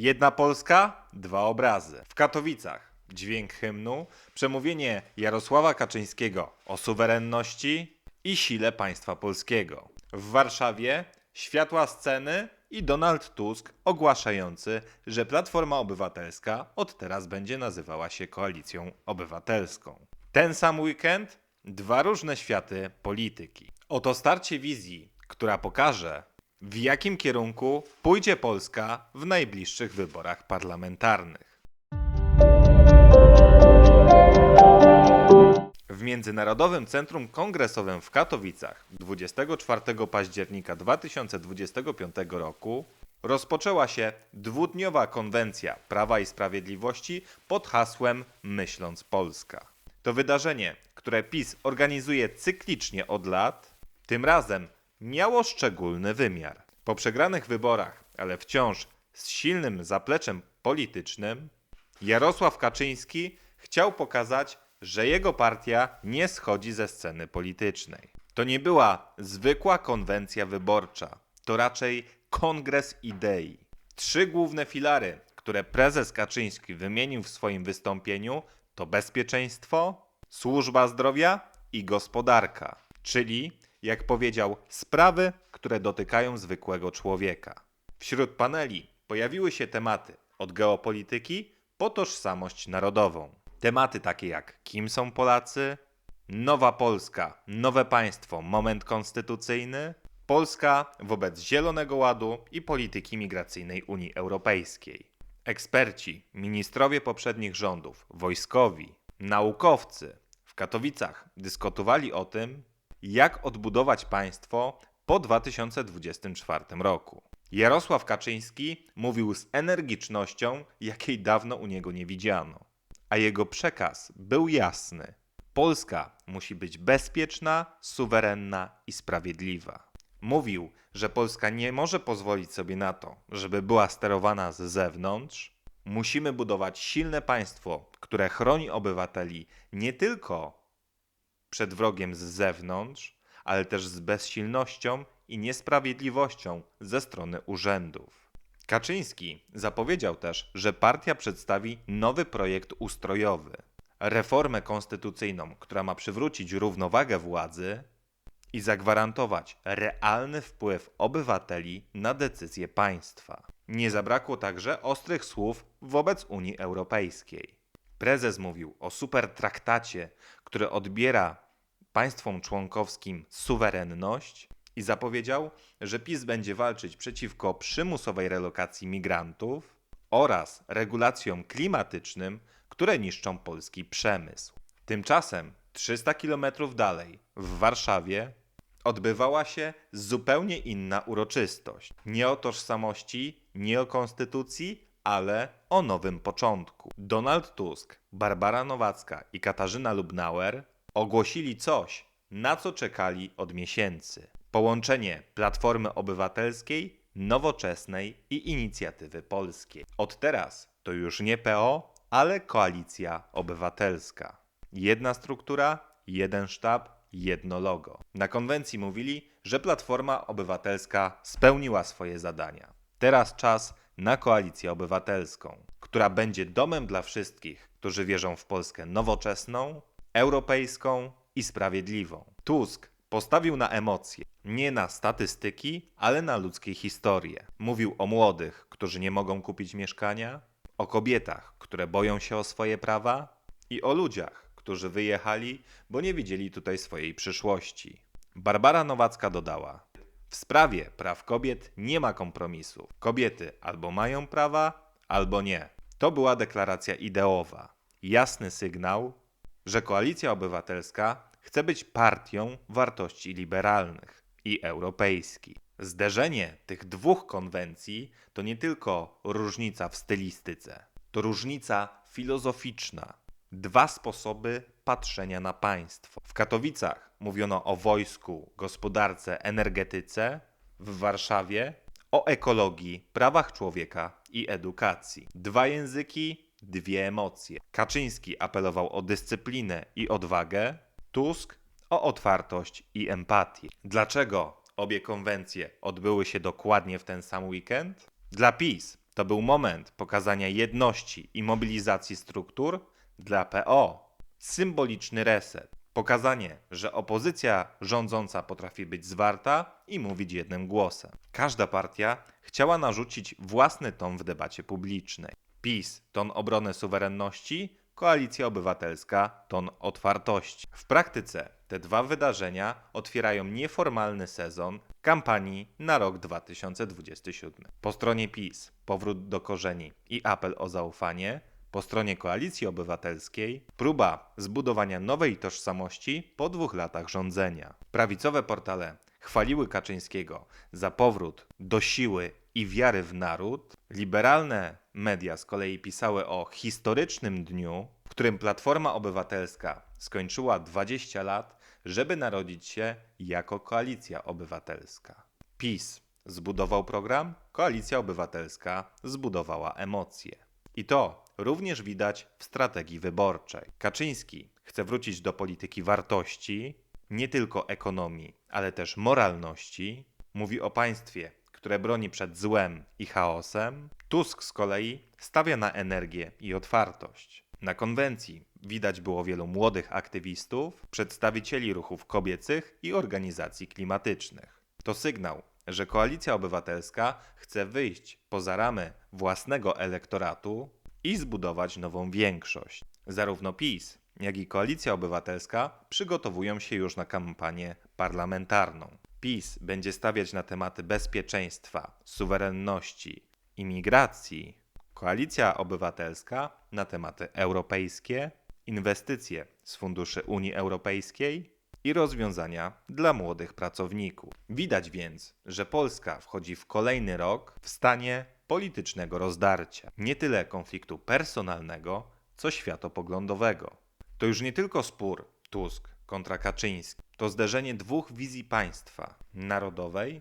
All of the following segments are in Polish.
Jedna Polska, dwa obrazy. W Katowicach dźwięk hymnu, przemówienie Jarosława Kaczyńskiego o suwerenności i sile państwa polskiego. W Warszawie światła sceny i Donald Tusk ogłaszający, że Platforma Obywatelska od teraz będzie nazywała się Koalicją Obywatelską. Ten sam weekend dwa różne światy polityki. Oto starcie wizji, która pokaże, w jakim kierunku pójdzie Polska w najbliższych wyborach parlamentarnych. W Międzynarodowym Centrum Kongresowym w Katowicach 24 października 2025 roku rozpoczęła się dwudniowa konwencja Prawa i Sprawiedliwości pod hasłem Myśląc Polska. To wydarzenie, które PiS organizuje cyklicznie od lat, tym razem miało szczególny wymiar. Po przegranych wyborach, ale wciąż z silnym zapleczem politycznym, Jarosław Kaczyński chciał pokazać, że jego partia nie schodzi ze sceny politycznej. To nie była zwykła konwencja wyborcza, to raczej kongres idei. Trzy główne filary, które prezes Kaczyński wymienił w swoim wystąpieniu, to bezpieczeństwo, służba zdrowia i gospodarka, czyli, jak powiedział, sprawy, które dotykają zwykłego człowieka. Wśród paneli pojawiły się tematy od geopolityki po tożsamość narodową. Tematy takie jak kim są Polacy, nowa Polska, nowe państwo, moment konstytucyjny, Polska wobec Zielonego Ładu i polityki migracyjnej Unii Europejskiej. Eksperci, ministrowie poprzednich rządów, wojskowi, naukowcy w Katowicach dyskutowali o tym, jak odbudować państwo po 2024 roku. Jarosław Kaczyński mówił z energicznością, jakiej dawno u niego nie widziano. A jego przekaz był jasny. Polska musi być bezpieczna, suwerenna i sprawiedliwa. Mówił, że Polska nie może pozwolić sobie na to, żeby była sterowana z zewnątrz. Musimy budować silne państwo, które chroni obywateli nie tylko przed wrogiem z zewnątrz, ale też z bezsilnością i niesprawiedliwością ze strony urzędów. Kaczyński zapowiedział też, że partia przedstawi nowy projekt ustrojowy reformę konstytucyjną, która ma przywrócić równowagę władzy i zagwarantować realny wpływ obywateli na decyzje państwa. Nie zabrakło także ostrych słów wobec Unii Europejskiej. Prezes mówił o supertraktacie, który odbiera państwom członkowskim suwerenność i zapowiedział, że PiS będzie walczyć przeciwko przymusowej relokacji migrantów oraz regulacjom klimatycznym, które niszczą polski przemysł. Tymczasem 300 km dalej, w Warszawie, odbywała się zupełnie inna uroczystość. Nie o tożsamości, nie o konstytucji, ale o nowym początku. Donald Tusk, Barbara Nowacka i Katarzyna Lubnauer ogłosili coś, na co czekali od miesięcy. Połączenie Platformy Obywatelskiej, Nowoczesnej i Inicjatywy Polskiej. Od teraz to już nie PO, ale Koalicja Obywatelska. Jedna struktura, jeden sztab, jedno logo. Na konwencji mówili, że Platforma Obywatelska spełniła swoje zadania. Teraz czas na Koalicję Obywatelską, która będzie domem dla wszystkich, którzy wierzą w Polskę nowoczesną, europejską i sprawiedliwą. Tusk postawił na emocje, nie na statystyki, ale na ludzkie historie. Mówił o młodych, którzy nie mogą kupić mieszkania, o kobietach, które boją się o swoje prawa i o ludziach, którzy wyjechali, bo nie widzieli tutaj swojej przyszłości. Barbara Nowacka dodała: W sprawie praw kobiet nie ma kompromisu. Kobiety albo mają prawa, albo nie. To była deklaracja ideowa. Jasny sygnał, że Koalicja Obywatelska chce być partią wartości liberalnych i europejskich. Zderzenie tych dwóch konwencji to nie tylko różnica w stylistyce, to różnica filozoficzna. Dwa sposoby patrzenia na państwo. W Katowicach mówiono o wojsku, gospodarce, energetyce, w Warszawie o ekologii, prawach człowieka i edukacji. Dwa języki, dwie emocje. Kaczyński apelował o dyscyplinę i odwagę, Tusk o otwartość i empatię. Dlaczego obie konwencje odbyły się dokładnie w ten sam weekend? Dla PiS To był moment pokazania jedności i mobilizacji struktur dla PO. Symboliczny reset. Pokazanie, że opozycja rządząca potrafi być zwarta i mówić jednym głosem. Każda partia chciała narzucić własny ton w debacie publicznej. PiS ton obrony suwerenności, Koalicja Obywatelska ton otwartości. W praktyce te dwa wydarzenia otwierają nieformalny sezon kampanii na rok 2027. Po stronie PiS powrót do korzeni i apel o zaufanie, po stronie Koalicji Obywatelskiej próba zbudowania nowej tożsamości po dwóch latach rządzenia. Prawicowe portale chwaliły Kaczyńskiego za powrót do siły i wiary w naród. Liberalne media z kolei pisały o historycznym dniu, w którym Platforma Obywatelska skończyła 20 lat, żeby narodzić się jako Koalicja Obywatelska. PiS zbudował program, Koalicja Obywatelska zbudowała emocje. I to również widać w strategii wyborczej. Kaczyński chce wrócić do polityki wartości, nie tylko ekonomii, ale też moralności. Mówi o państwie, które broni przed złem i chaosem. Tusk z kolei stawia na energię i otwartość. Na konwencji widać było wielu młodych aktywistów, przedstawicieli ruchów kobiecych i organizacji klimatycznych. To sygnał, że Koalicja Obywatelska chce wyjść poza ramy własnego elektoratu i zbudować nową większość. Zarówno PiS, jak i Koalicja Obywatelska przygotowują się już na kampanię parlamentarną. PiS będzie stawiać na tematy bezpieczeństwa, suwerenności, imigracji. Koalicja Obywatelska na tematy europejskie, inwestycje z funduszy Unii Europejskiej i rozwiązania dla młodych pracowników. Widać więc, że Polska wchodzi w kolejny rok w stanie politycznego rozdarcia. Nie tyle konfliktu personalnego, co światopoglądowego. To już nie tylko spór Tusk kontra Kaczyński, to zderzenie dwóch wizji państwa narodowej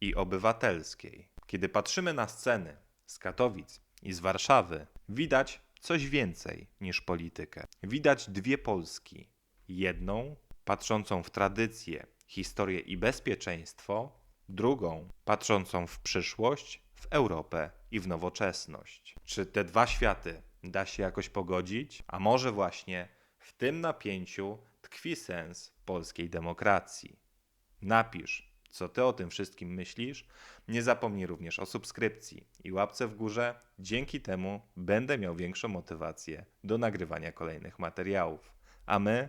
i obywatelskiej. Kiedy patrzymy na sceny z Katowic i z Warszawy, widać coś więcej niż politykę. Widać dwie Polski. Jedną patrzącą w tradycję, historię i bezpieczeństwo, drugą patrzącą w przyszłość, w Europę i w nowoczesność. Czy te dwa światy da się jakoś pogodzić? A może właśnie w tym napięciu tkwi sens polskiej demokracji? Napisz, co ty o tym wszystkim myślisz. Nie zapomnij również o subskrypcji i łapce w górze. Dzięki temu będę miał większą motywację do nagrywania kolejnych materiałów. A my